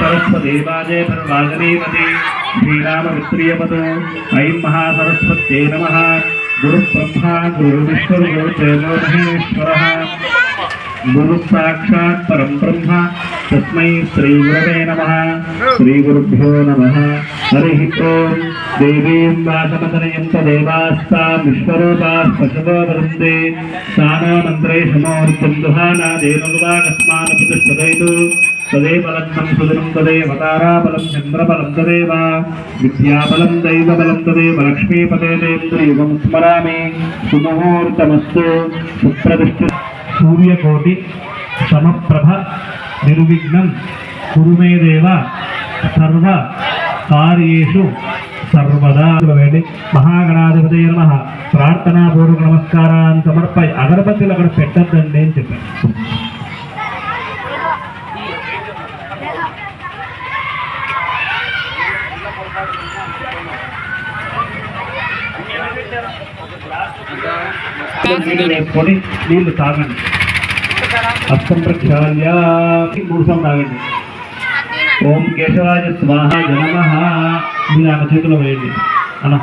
సరస్వతి వాజే శ్రీరామవిత్రియపదు ఐం మహాసరస్వత్యై నమ. గురు బ్రహ్మ గురు విష్ణు గురు మహేశ్వర గురు సాక్షాత్ పరం బ్రహ్మ. తస్మై శ్రీ గురవే నమ. శ్రీ గురుభ్యో నమ. హరి ఓం. దేవీం వాసమతనయంత తదేవాస్తాం విశ్వరూపాः పశవో వదందే సానో మంత్రే సమోర్తం దుహానాదేనువాకస్మాన్ ప్రతిష్ఠదైతు తదేవ లగ్నం సుదినం తదేవ తారాబలం చంద్రబలం తదేవ విద్యాబలం దైవబలం తదేవ లక్ష్మీపదే దేంద్రయుగం స్మరామి సుముహూర్తమస్తు సుప్రతిష్ఠ సూర్యకోటి సమప్రభ నిర్విఘ్నం కురు దేవ సర్వ కార్యేషు సర్వదా వేడి మహాగణాధిపతి నమ ప్రార్థనాపూర్వక నమస్కారాన్ని సమర్పై అగరబత్తులు అక్కడ పెట్టద్దండి అని చెప్పాను వేసుకొని నీళ్ళు తాగండి. హస్తం మూసం తాగండి. ఓం కేశవాజ స్వాహ జనమ మీరు ఆమె చేతిలో వేయండి. అన్న.